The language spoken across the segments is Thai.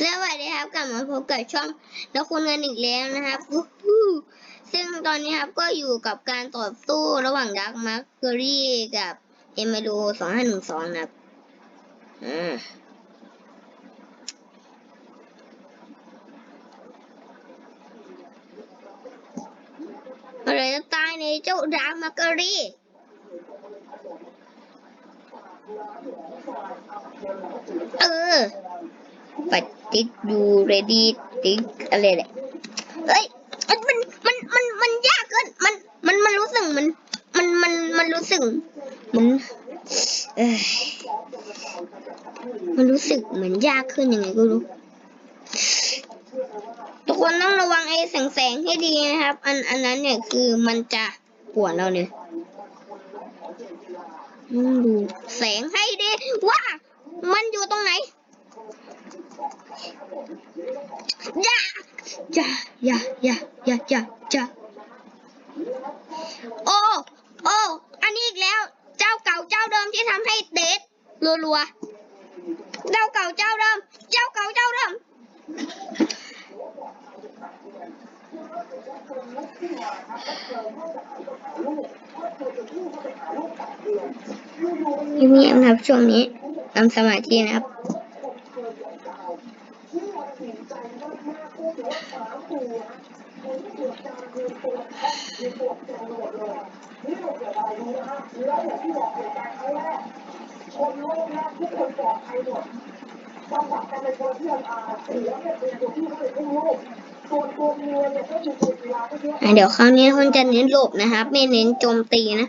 สวัสดีครับกลับมาพบกับช่องแล้วคุณกันอีกแล้วนะครับซึ่งตอนนี้ครับก็อยู่กับการต่อสู้ระหว่างดักมาร์เกอรี่กับเอเมโดสองห้าหนึ่งสองนะครับอ่าอะไรจะตายในเจ้าดักมาร์เกอรี่เออ ปัดติ๊กดูเรดี้ติ๊กอะไรเนี่ยเอ้ยมันมันมันมันมันยากเกินมันมันมันรู้สึกมันมันมันมันรู้สึกมันเอ้ยมันรู้สึกเหมือนยากขึ้นยังไงก็รู้ทุกคนต้องระวังไอ้แสงแสงให้ดีนะครับ อันอันนั้นเนี่ยคือมันจะปวดเราเนี่ยดูแสงให้ดีว่า มันอยู่ตรงไหน อย่าอย่าอย่าอย่าอย่าอย่าอย่าโอ้โอ้อันนี้อีกแล้ว เจ้าเก่าเจ้าเดิมที่ทำให้เดทรัวๆเจ้าเก่าเจ้าเดิม เจ้าเก่าเจ้าเดิมเงียบๆนะครับช่วงนี้ทำสมาธินะครับ คือตัวแท็กคืตัวหมดเลยนี่เราเกิดอะไรรู้นะฮะแล้วอย่างที่บอกเหตุการณ์ครั้งแรกคนโลกแรทุกคนปลอดภัยหมดสำหรัการเนตัวที่อาเสียเนี่ยเป็นตัวที่เขาเป็นผู้โลกเดี๋ยวคราวนี้คนจะเน้นหลบนะครับ ไม่เน้นโจมตีนะ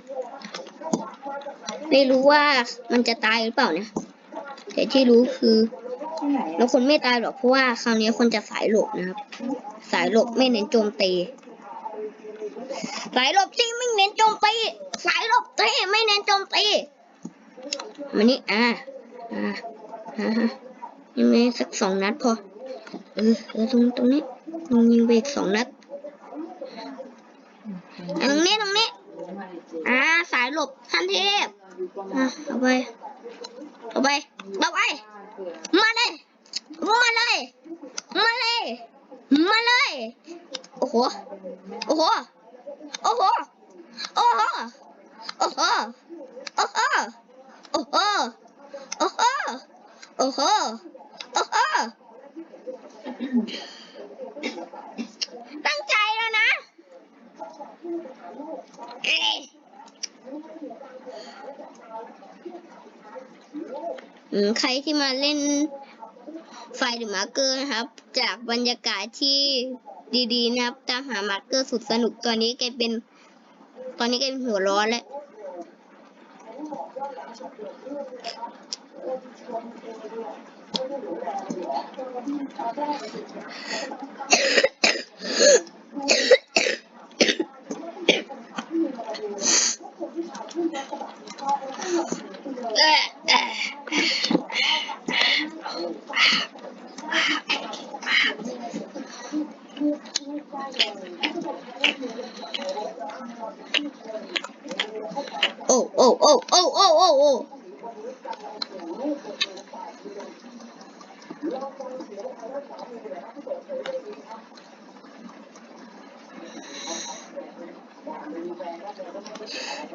ไม่รู้ว่ามันจะตายหรือเปล่าเนี่ยแต่ที่รู้คือแล้วคนไม่ตายหรอกเพราะว่าคราวนี้คนจะสายหลบนะครับ สายหลบไม่เน้นโจมตี สายหลบที่ไม่เน้นโจมตีสายหลบที่ไม่เน้นโจมตีมานี่อ่าอ่าอ่าฮะยังไม่สักสองนัดพอเออเออตรงตรงนี้ลงยิงไปอีกสองนัดอะตรงนี้ตรงนี้อ่าสายหลบขั้นเทพอะเอาไปเอาไปเอาไปมาเลยมาเลยมาเลยมาเลยโอ้โหโอ้โห โอ้โห โอ้โห โอ้โห โอ้โห โอ้โห โอ้โห โอ้โห โอ้โห ตั้งใจแล้วนะใครที่มาเล่นไฟหรือมาเกอร์นะครับ จากบรรยากาศที่ ดีๆนะครับตามหามาร์เกอร์สุดสนุกตอนนี้แกเป็น ตอนนี้แกเป็นหัวร้อนแล้ว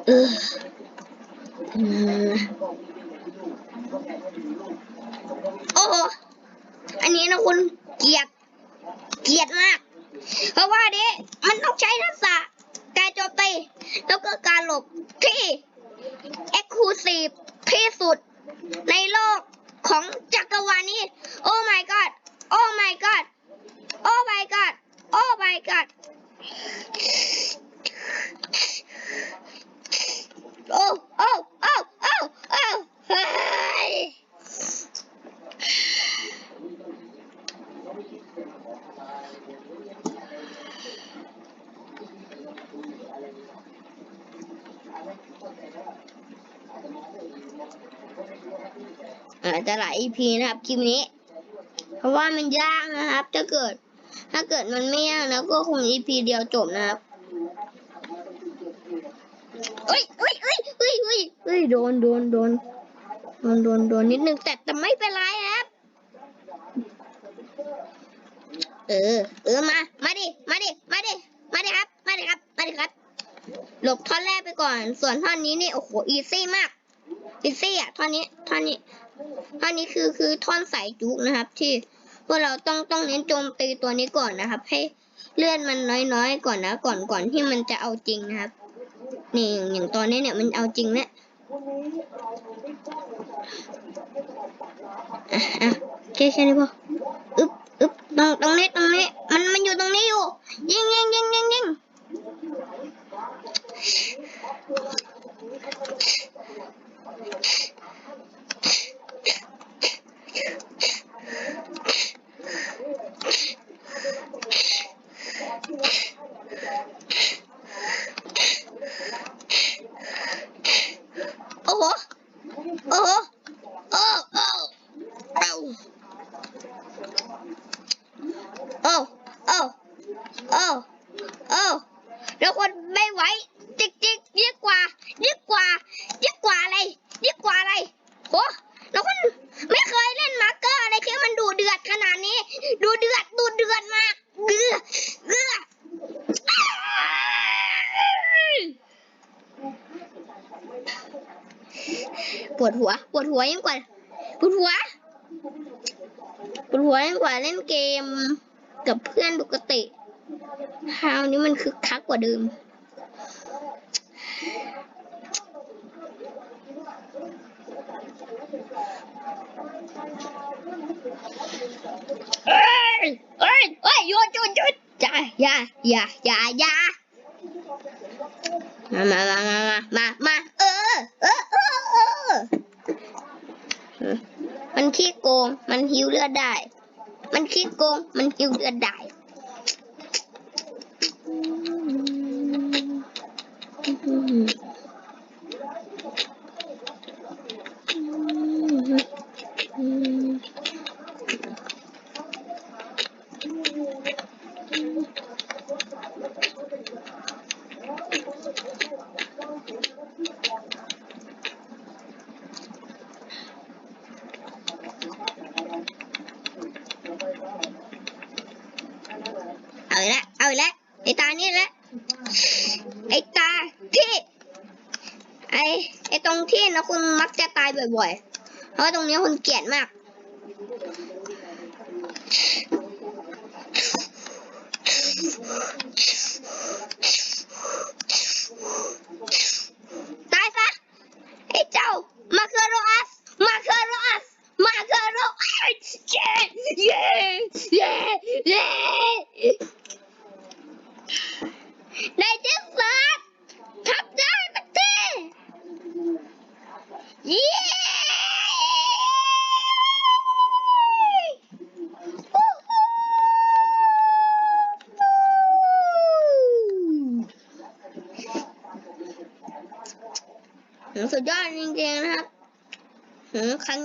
嗯。嗯。EP นะครับคลิปนี้ เพราะว่ามันยากนะครับ ถ้าเกิด ถ้าเกิดมันไม่ยากนะก็คง EP เดียวจบนะครับเอ้ยเอ้ยเอ้ยเอ้ยเอ้ยเอ้ยโดนโดนโดนโดนโดนโดนนิดนึงแต่แต่ไม่เป็นไรครับ เออ เออมา มาดิ มาดิ มาดิ มาดิครับ มาดิครับ มาดิครับ หลบท่อนแรกไปก่อน ส่วนท่อนนี้นี่โอ้โห อีซี่มาก อีซี่อะท่อนนี้ ท่อนนี้ อันนี้คือคือท่อนสายจุกนะครับ ที่พวกเราต้องต้องเน้นโจมตีตัวนี้ก่อนนะครับ ให้เลื่อนมันน้อยๆก่อนนะ ก่อนก่อนที่มันจะเอาจริงนะครับนี่อย่างตอนนี้เนี่ยมันเอาจริงแล้วอะอะแค่แค่นี้พออึ๊บอึ๊บตรงตรงนี้ตรงนี้มันมันอยู่ตรงนี้อยู่ ยิงยิงยิงยิงยิงโอ้โห โอ้โห โอ้โอ้เอ้า โอ้ โอ้ โอ้ โอ้แล้วคนไม่ไหวจิกจิกยิ่งกว่ายิ่งกว่ายิ่งกว่าอะไรยิ่งกว่าอะไรโหแล้วคนไม่เคยเล่นมาร์เกอร์อะไรที่มันดูเดือดขนาดนี้ ดูเดือดดูเดือดมากเกือเกืออ้าย ปวดหัว ปวดหัวยิ่งกว่าปวดหัวปวดหัวยิ่งกว่าเล่นเกมกับเพื่อนปกติคราวนี้มันคึกคักกว่าเดิมเอ้ยเอ้ยเอ้ยหยุดหยุดหยุดอย่าอย่าอย่าอย่าอย่า มามามามามามาเออเออเออเออเออมันขี้โกง มันหิวเลือดได้ มันขี้โกง มันหิวเลือดได้ เอาอีกแล้วเอาอีกแล้ว ไอตานี่แหละ ไอตาที่ ไอไอตรงที่นะคุณมักจะตายบ่อยๆ เพราะว่าตรงนี้คุณเกลียดมาก ตายซะไอเจ้ามาเคโรอัส มาเคโรอัส มาเคโรอัสเย้เย้เย้เย้ในที่สุดทำได้สักทีเย้ฮู้ฮู้สุดยอดจริงๆนะครับหือครั้งนี้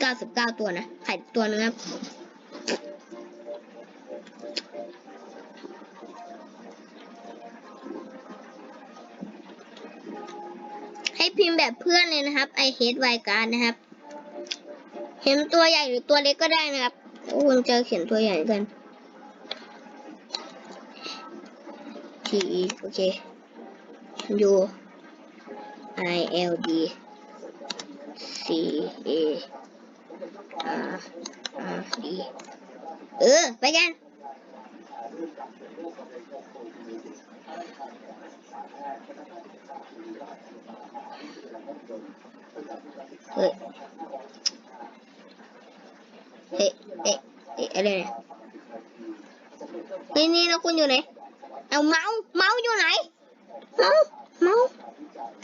เก้าสิบเก้าตัวนะ ไข่ตัวนึงครับ ให้พิมพ์แบบเพื่อนเลยนะครับ I hate วการนะครับ เห็นตัวใหญ่หรือตัวเล็กก็ได้นะครับโอ้คุณเจอเขียนตัวใหญ่กัน T E โอเค U I L D C A เออ ไปกันเฮ้ยเฮ้ยเฮ้ยอะไรเนี่ยนี่นะคุณอยู่ไหน เอาเมาส์เมาส์อยู่ไหน เมาส์เมาส์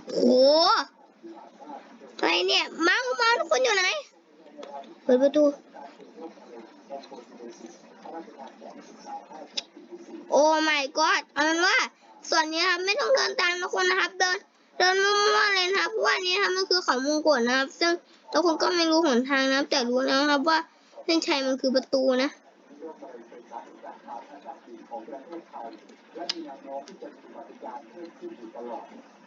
โอ้โหอะไรเนี่ย เมาส์เมาส์คุณอยู่ไหน เปิดประตู โอ้ my god เอาเป็นว่า ส่วนนี้ครับไม่ต้องเดินตามทุกคนนะครับ เดิน เดินมั่วๆเลยนะครับเพราะว่านี้ครับมันคือเขามงกฎนะครับ ซึ่งทุกคนก็ไม่รู้หนทางนะครับ แต่รู้แล้วครับว่าเส้นชัยมันคือประตูนะโอ้อ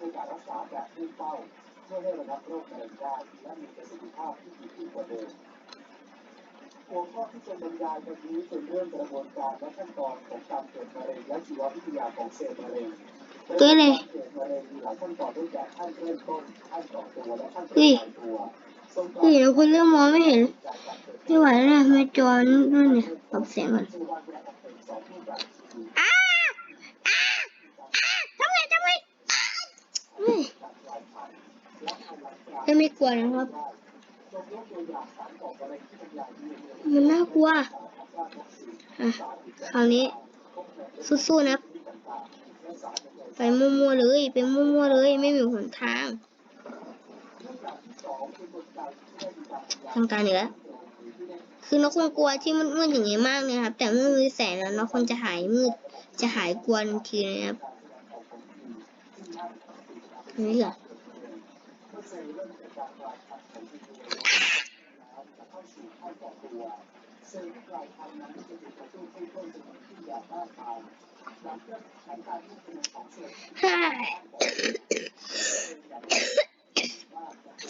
ในการรักษาแบบมุ่งเป้าเพื่อให้ระงับโรคมะเร็งได้และมีประสิทธิภาพที่ดีขึ้นกว่าเดิมหัวข้อที่จะบรรยายวันนี้เป็นเรื่องกระบวนการและขั้นตอนของการเกิดมะเร็งและชีววิทยาของเซลล์มะเร็งเกิเลยมะเร็งมีหลายขั้นตอนด้วยกันขั้นเริ่มต้นขั้นต่อตัวและขั้นต่อตัวเฮ้ยเราคนเริ่มมองไม่เห็นไม่ไหวแล้วไม่จอนนู่นเนี่ยปรับเสียงมัน ชื่อว่าแยกออกเป็นสองรูปแบบคือ อ้าอ้าอ้าทำไมทำไมอ้าเฮ้ย ไม่ไม่กลัวนะครับ มันน่ากลัวอะคราวนี้สู้ๆนะ ไปมั่วๆเลย ไปมั่วๆเลย ไม่มีหนทางทางการเหนือคือนกคงกลัวที่มืดอย่างนี้มากเลยครับ แต่เมื่อมีแสงแล้วนกคงจะหายมืด จะหายกลัวทันทีนะครับนี่เหรอ ช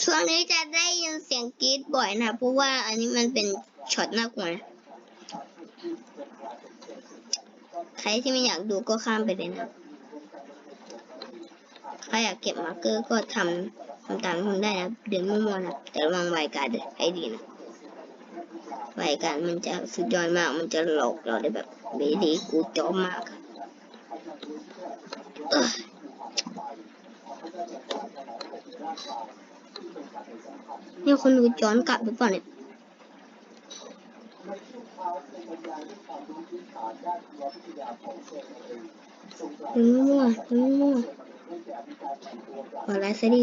่วงนี้จะได้ยินเสียงกรี๊ดบ่อยนะเพราะว่าอันนี้มันเป็นช็อตน่ากลัวนะใครที่ไม่อยากดูก็ข้ามไปเลยนะ ใครอยากเก็บมาร์เกอร์ก็ทำ ทำตามคุณได้นะเดินมั่วๆนะแต่ระวังไวการดให้ดีนะไวการมันจะสุดยอดมากมันจะหลอกเราได้แบบดีดีกูจอมมากอะเอ้อนี่คนดูย้อนกลับหรือเปล่าเนี่ยดึงมั่วดึงมั่วขอไลฟ์ซะดี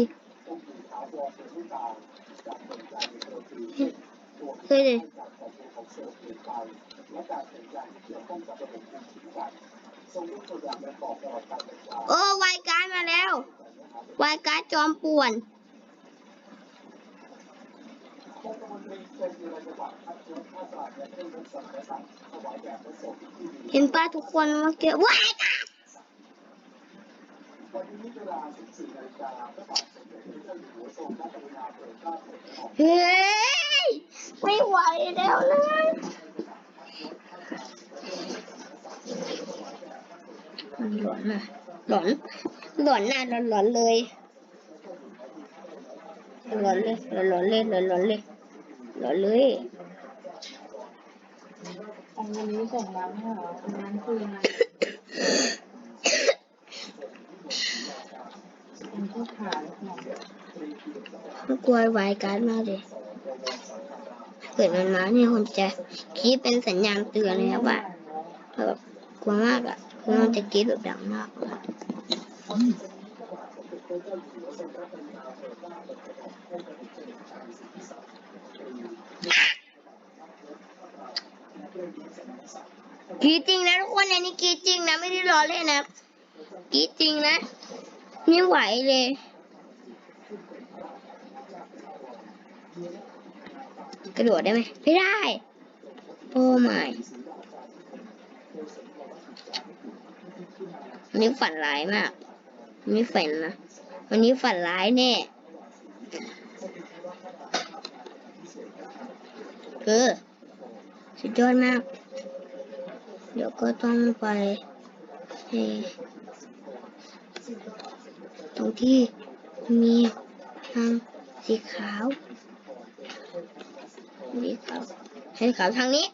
เฮ้ยเลยโอ้วายการมาแล้ววายการจอมป่วนเห็นป้าทุกคนเมื่อกี้วายการ เวลา14นาฬิกาพระบาทสมเด็จพระเจ้าอยู่หัวทรงพระกรุณาโปรดเกล้าโปรดกระหม่อมเฮ้ย ไม่ไหวแล้วนะหลอนนะหลอน หลอนหน้าหลอนหลอนเลยหลอนเลยหลอนเลยหลอนเลยหลอนเลยอันนี้ส่งน้ำให้เหรออันนั้นคือยังไง มันก็ขาดหน่อยมันกลัววายการ์ดมากเลยเกิดมันมาเนี่ยคนจะคิดเป็นสัญญาณเตือนเลยครับว่าแบบกลัวมากอะคือมันจะกรีดแบบดังมากเลยกรีดจริงนะทุกคนอันนี้กรีดจริงนะไม่ได้ล้อเล่นนะกรีดจริงนะ ไม่ไหวเลย กระโดดได้ไหมไม่ได้ โอ้ไม่วันนี้ฝันร้ายมากวันนี้ฝันนะ วันนี้ฝันร้ายแน่เออสุดยอดมาก เดี๋ยวก็ต้องไปเอ่อ ตรงที่มีทางสีขาวสีขาวสีขาวทางนี้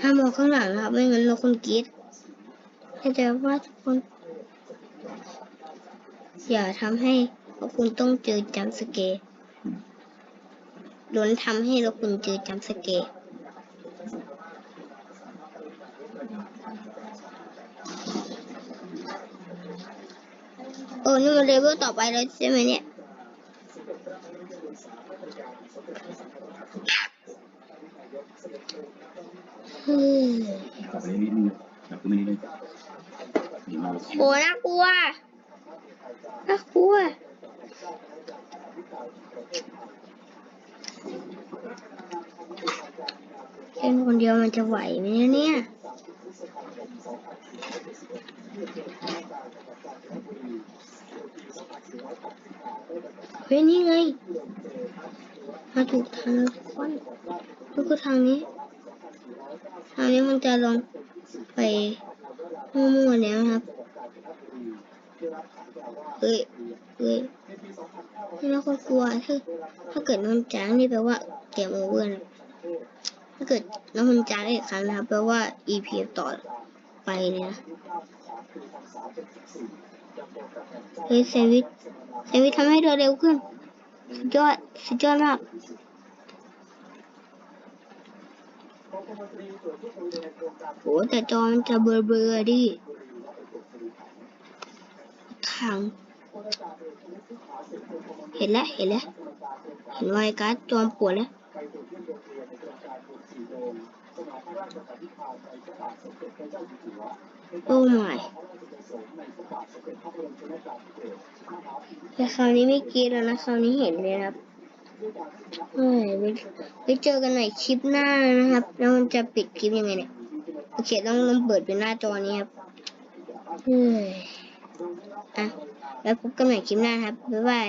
ห้ามมองข้างหลังนะครับ ไม่งั้นเราคนกรีดเข้าใจว่าทุกคน อย่าทำให้พวกคุณต้องเจอจัมป์สเกร์ล้นทำให้เราคุณเจอจัมป์สเกร์ นี่มันเลเวลต่อไปแล้วใช่ไหมเนี่ยเฮ้ยกลับไปนิดนึงกลับขึ้นมานิดนึงดีมากโหน่ากลัว น่ากลัวเล่นคนเดียวมันจะไหวไหมเนี่ย เฮ้ยนี่ไง มาถูกทางแล้วทุกคนแล้วก็ทางนี้ ทางนี้มันจะลงไปมั่วๆแล้วครับ เฮ้ยเฮ้ยนี่เราก็กลัวถ้าถ้าเกิดน้องจ้างนี่แปลว่าเกมโอเวอร์นะถ้าเกิดน้องมันจ้างอีกครั้งนะครับแปลว่า EP ต่อไปเนี่ยนะ เฮ้ยเซวิทเซวิททำให้เราเร็วขึ้น สุดยอด สุดยอดมากโหแต่จอมันจะเบลอเบลอๆดิทาง เห็นแล้วเห็นแล้วเห็นไวการ์ดจอมปวดแล้วโอ้ my แต่คราวนี้ไม่กีแล้วนะคราวนี้เห็นเลยครับเฮ้ยไว้ไว้เจอกันใหม่คลิปหน้านะครับ แล้วมันจะปิดคลิปยังไงเนี่ยโอเคต้องลองเปิดเป็นหน้าจอนี้ครับเฮ้ยอะ แล้วพบกันใหม่คลิปหน้าครับ บ๊ายบาย